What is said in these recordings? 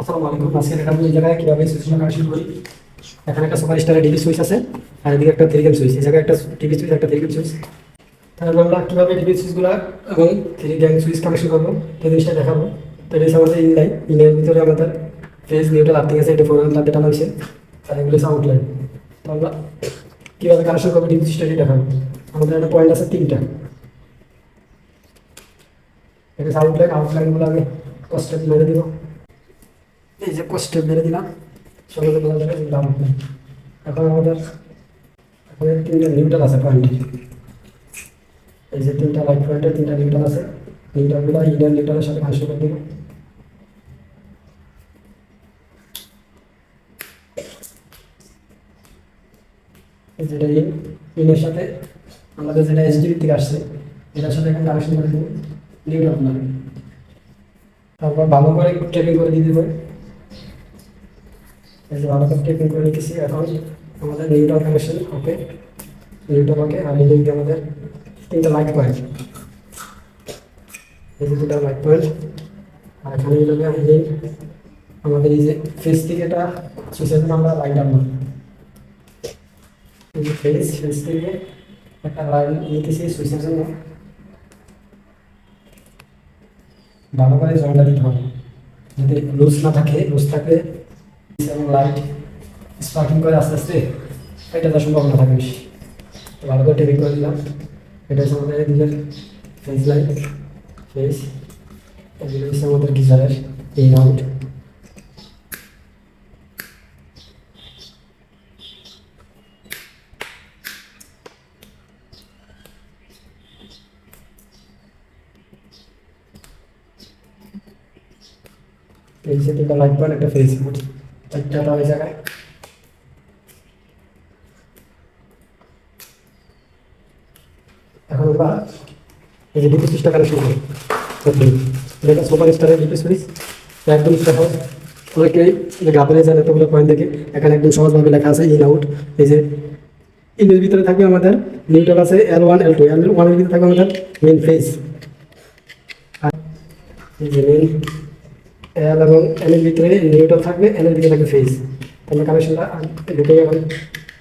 আসসালামু আলাইকুম। জায়গায় কীভাবে সুইচটা কানেকশন করি এখানে একটা সুপার স্টারের ডিবি সুইচ আছে, আর এদিকে একটা থ্রি সুইচ এই জায়গায় একটা টিভি সুইচ একটা থ্রি গেম সুইচ তারপর আমরা কীভাবে ডিবি সুইচগুলো এবং থ্রি গ্যাং সুইচ কানেকশন করব? সেই দেখাবো। তো এটা হচ্ছে ইনলাইন ইনের ভিতরে আমাদের ফেস আছে, এটা ফোর আর এগুলো হচ্ছে আউটলাইন তো আমরা কীভাবে কানেকশন করব ডিবি সুইচটা দেখাবো। আমাদের একটা পয়েন্ট আছে তিনটা। এটা আউটলাইন আউটলাইনগুলো আমি কষ্টে মেরে দিব। এই যে কষ্টে মেরে দিলাম, সকালে বলা যাবে দাম এখন আমাদের তিনটা নিউট্রাল আছে পয়েন্টে এই যে তিনটা লাইট পয়েন্টের তিনটা নিউট্রাল আছে। নিউট্রালগুলো ইন্ডিয়ান নিউট্রালের সাথে ভাষ্য করে দিব যেটা ইন ইনের সাথে আমাদের যেটা এসডিবি থেকে আসছে, এটার সাথে এখন কানেকশন করে দেবো নিউট্রাল তারপর ভালো করে টেপিং করে দিতে হবে। এই ভালো করে রেখেছি এখন আমাদের neutral connection okay neutral okay আর আমাদের তিনটা লাইট পয়েন্ট এই যে দুটা লাইট পয়েন্ট আর এখানে এই যে আমাদের এই যে ফেস থেকে এটা সুইচের আমরা লাইট আনব। এই যে ফেস ফেস থেকে একটা লাইন নিতেছি সুইচের জন্য ভালো করে জলটা দিতে হবে। যদি লুজ না থাকে লুজ এবং লাইট স্পার্কিং করে আস্তে আস্তে এটা তার সম্ভাবনা থাকে বেশি। তো ভালো করে টেপিং করে দিলাম। এটা হচ্ছে আমাদের নিজের ফেস লাইট, ফেস। এগুলো হচ্ছে আমাদের গিজারের এই আউট এই যে লাইট পয়েন্ট একটা ফেস বুট চারটা ওই জায়গায় এখন আমরা এই যে ডিপি সুইচটা কানেকশন করি এটা সুপার স্টারের ডিপি সুইচ একদম সহজ। অনেকেই যে গাবলে যান এতগুলো পয়েন্ট দেখে, এখানে একদম সহজভাবে লেখা আছে ইন আউট এই যে ইনের ভিতরে থাকবে আমাদের নিউট্রাল আছে এল ওয়ান এল টু এল ওয়ানের ভিতরে থাকবে আমাদের মেন ফেস আর এই যে মেন এল এবং এল এর ভিতরে নিউট্রাল থাকবে এল এর ভিতরে থাকবে ফেস আমরা কানেকশনটা ঢুকে এখন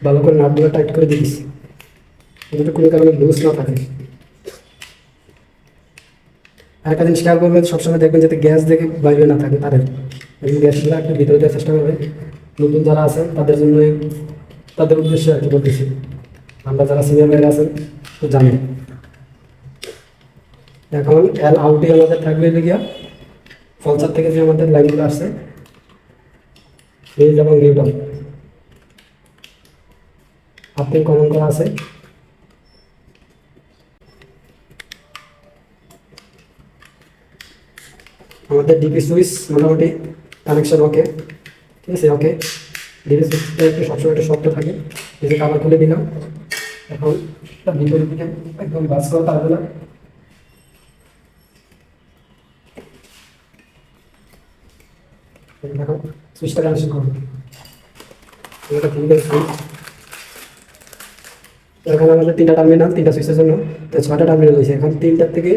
ভালো করে নাটগুলো টাইট করে দিস যাতে কোনো কারণে লুজ না থাকে। আর একটা জিনিস খেয়াল করবেন, সবসময় দেখবেন যাতে গ্যাস দেখে বাইরে না থাকে তাদের গ্যাসগুলো একটু ভিতরে দেওয়ার চেষ্টা করবেন। নতুন যারা আছেন, তাদের জন্য তাদের উদ্দেশ্যে আর কি বলতেছি। আমরা যারা সিনিয়র মেয়েরা আছেন, তো জানেন। এখন এল আউটে আমাদের থাকবে গিয়া ফলসার থেকে যে আমাদের লাইনগুলো আসছে ফেজ এবং নিউটন আপনি কমন করা আছে আমাদের ডিপি সুইচ মোটামুটি কানেকশন ওকে ঠিক আছে ওকে ডিপি সুইচটা একটু সবসময় একটু শক্ত থাকে যে কাবার খুলে দিলাম। এখন তার ভিতরে দিকে একদম বাস করা তারগুলো দেখো সুইচটা কানেকশন করব এটা আছে সুইচ এখানে আমাদের তিনটা টার্মিনাল তিনটা সুইচের জন্য। তো ছয়টা টার্মিনাল হয়েছে এখন তিনটার থেকে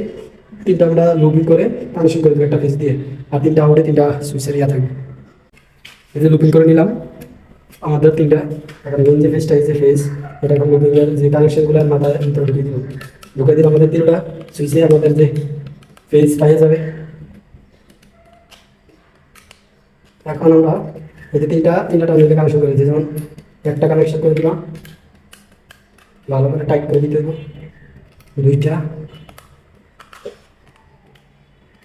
তিনটা আমরা লুপিং করে কানেকশন করে দেবো একটা ফেস দিয়ে। আর তিনটা আউটে তিনটা সুইচের ইয়া থাকবে। এই যে লুপিং করে নিলাম। আমাদের তিনটা। এখন মেন যে ফেসটা এই যে ফেস এটা এখন লুপিংয়ের যে কানেকশনগুলো মাথায় ঢুকিয়ে দিব ঢুকিয়ে দিলে আমাদের তিনটা সুইচে আমাদের যে ফেস পাইয়ে যাবে। এখন আমরা এই যে তিনটা তিনটা টার্মিনাল কানেকশন করে করেছি যেমন একটা কানেকশন করে দিলাম। ভালো করে টাইট করে দিতে দেবো দুইটা।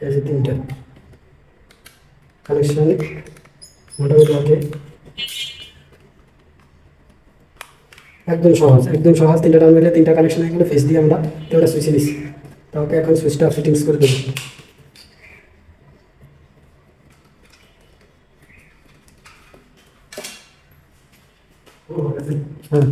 এই যে তিনটা। কানেকশন মোটামুটি ওকে। একদম সহজ একদম সহজ। তিনটা টার্মিনালে তিনটা কানেকশন হয়ে গেলে ফেস দিয়ে আমরা তিনটা সুইচে নিচ্ছি। তা ওকে এখন সুইচটা ফিটিংস করে দেবো। হ্যাঁ